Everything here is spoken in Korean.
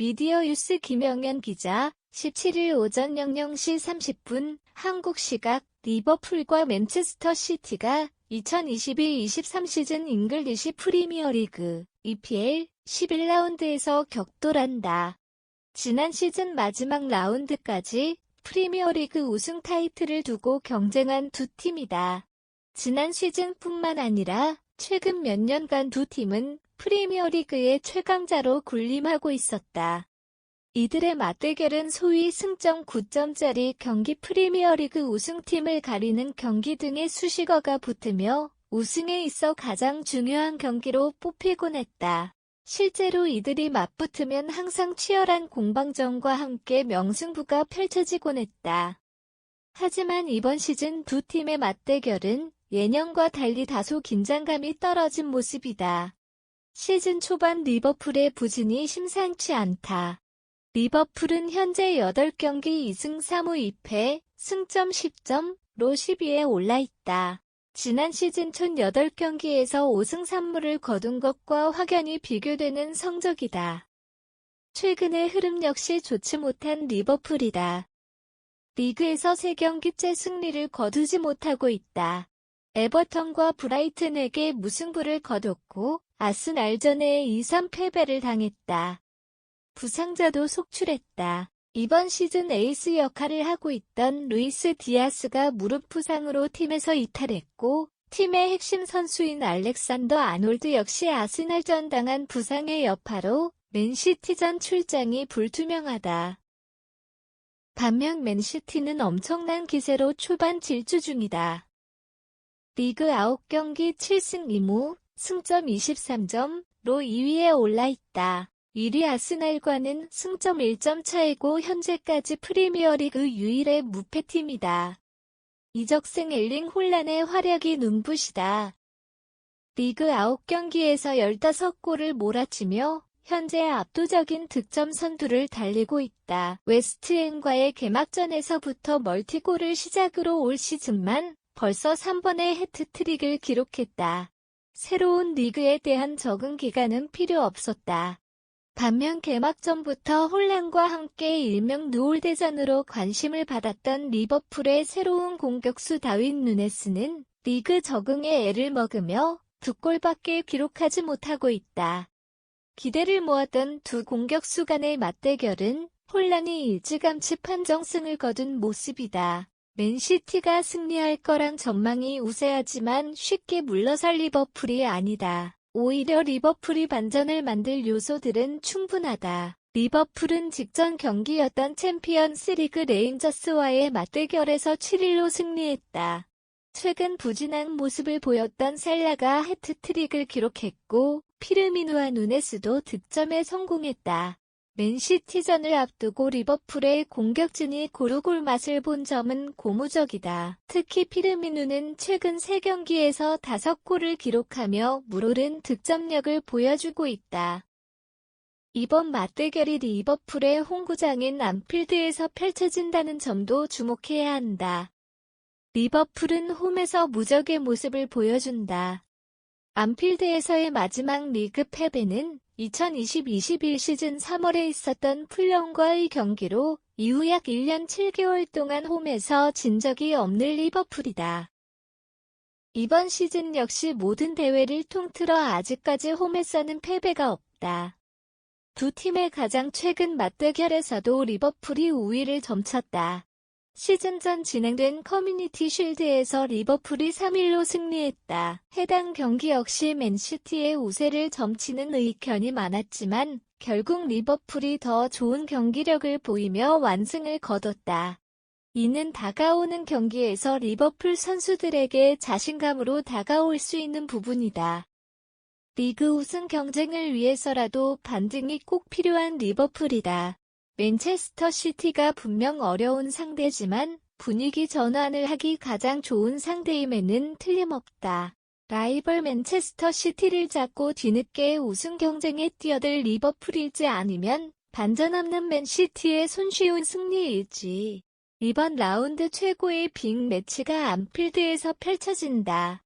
미디어 뉴스 김영현 기자 17일 오전 00시 30분 한국 시각 리버풀과 맨체스터 시티가 2022-23 시즌 잉글리시 프리미어리그 EPL 11라운드에서 격돌한다. 지난 시즌 마지막 라운드까지 프리미어리그 우승 타이틀을 두고 경쟁한 두 팀이다. 지난 시즌뿐만 아니라 최근 몇 년간 두 팀은 프리미어리그의 최강자로 군림하고 있었다. 이들의 맞대결은 소위 승점 9점짜리 경기 프리미어리그 우승팀을 가리는 경기 등의 수식어가 붙으며 우승에 있어 가장 중요한 경기로 뽑히곤 했다. 실제로 이들이 맞붙으면 항상 치열한 공방전과 함께 명승부가 펼쳐지곤 했다. 하지만 이번 시즌 두 팀의 맞대결은 예년과 달리 다소 긴장감이 떨어진 모습이다. 시즌 초반 리버풀의 부진이 심상치 않다. 리버풀은 현재 8경기 2승 3무 2패, 승점 10점로 10위에 올라 있다. 지난 시즌 총 8경기에서 5승 3무를 거둔 것과 확연히 비교되는 성적이다. 최근의 흐름 역시 좋지 못한 리버풀이다. 리그에서 3경기째 승리를 거두지 못하고 있다. 에버턴과 브라이튼에게 무승부를 거뒀고 아스날전에 2-3 패배를 당했다. 부상자도 속출했다. 이번 시즌 에이스 역할을 하고 있던 루이스 디아스가 무릎 부상으로 팀에서 이탈했고 팀의 핵심 선수인 알렉산더 아놀드 역시 아스날전 당한 부상의 여파로 맨시티전 출장이 불투명하다. 반면 맨시티는 엄청난 기세로 초반 질주 중이다. 리그 9경기 7승 2무, 승점 23점로 2위에 올라 있다. 1위 아스날과는 승점 1점 차이고 현재까지 프리미어리그 유일의 무패팀이다. 이적생 엘링 혼란의 활약이 눈부시다. 리그 9경기에서 15골을 몰아치며 현재 압도적인 득점 선두를 달리고 있다. 웨스트햄과의 개막전에서부터 멀티골을 시작으로 올 시즌만 벌써 3번의 해트트릭을 기록했다. 새로운 리그에 대한 적응 기간은 필요 없었다. 반면 개막전부터 혼란과 함께 일명 누올대전으로 관심을 받았던 리버풀의 새로운 공격수 다윈 누네스는 리그 적응에 애를 먹으며 두 골밖에 기록하지 못하고 있다. 기대를 모았던 두 공격수 간의 맞대결은 혼란이 일찌감치 판정승을 거둔 모습이다. 맨시티가 승리할 거란 전망이 우세하지만 쉽게 물러설 리버풀이 아니다. 오히려 리버풀이 반전을 만들 요소들은 충분하다. 리버풀은 직전 경기였던 챔피언스 리그 레인저스와의 맞대결에서 7-1로 승리했다. 최근 부진한 모습을 보였던 셀라가 해트트릭을 기록했고 피르미누와 누네스도 득점에 성공했다. 맨시티전을 앞두고 리버풀의 공격진이 고루골 맛을 본 점은 고무적이다. 특히 피르미누는 최근 3경기에서 5골을 기록하며 물오른 득점력을 보여주고 있다. 이번 맞대결이 리버풀의 홈구장인 안필드에서 펼쳐진다는 점도 주목해야 한다. 리버풀은 홈에서 무적의 모습을 보여준다. 안필드에서의 마지막 리그 패배는 2020-21 시즌 3월에 있었던 풀럼과의 경기로 이후 약 1년 7개월 동안 홈에서 진 적이 없는 리버풀이다. 이번 시즌 역시 모든 대회를 통틀어 아직까지 홈에서는 패배가 없다. 두 팀의 가장 최근 맞대결에서도 리버풀이 우위를 점쳤다. 시즌 전 진행된 커뮤니티 쉴드에서 리버풀이 3-1로 승리했다. 해당 경기 역시 맨시티의 우세를 점치는 의견이 많았지만 결국 리버풀이 더 좋은 경기력을 보이며 완승을 거뒀다. 이는 다가오는 경기에서 리버풀 선수들에게 자신감으로 다가올 수 있는 부분이다. 리그 우승 경쟁을 위해서라도 반등이 꼭 필요한 리버풀이다. 맨체스터 시티가 분명 어려운 상대지만 분위기 전환을 하기 가장 좋은 상대임에는 틀림없다. 라이벌 맨체스터 시티를 잡고 뒤늦게 우승 경쟁에 뛰어들 리버풀이지 않으면 반전 없는 맨시티의 손쉬운 승리일지. 이번 라운드 최고의 빅 매치가 안필드에서 펼쳐진다.